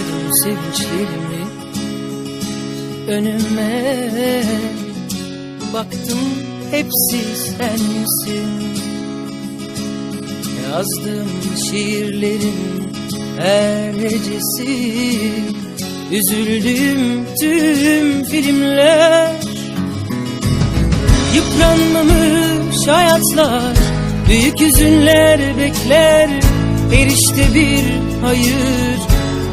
Koydum sevinçlerimi önüme. Baktım hepsi sensin Yazdığım şiirlerin her hecesi. Üzüldüğüm tüm filmler. Yıpranmamış hayatlar Büyük hüzünler bekler. Erişte bir hayır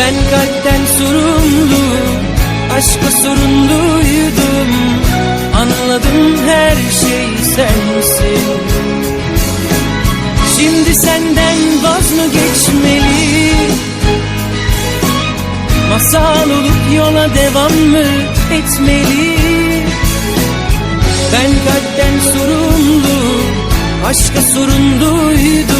Ben kalpten sorumlu Aşka sorumluydum. Anladım her şey sensin. Şimdi senden vaz mı geçmeli? Masal olup yola devam mı etmeli? Ben kalpten sorumlu Aşka sorumluydum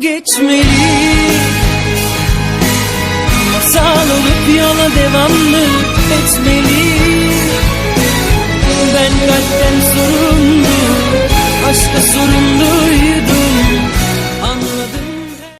geçmeli. Masal olup yola devam mı etmeli. Ben kalpten sorumlu Aşka sorumluydum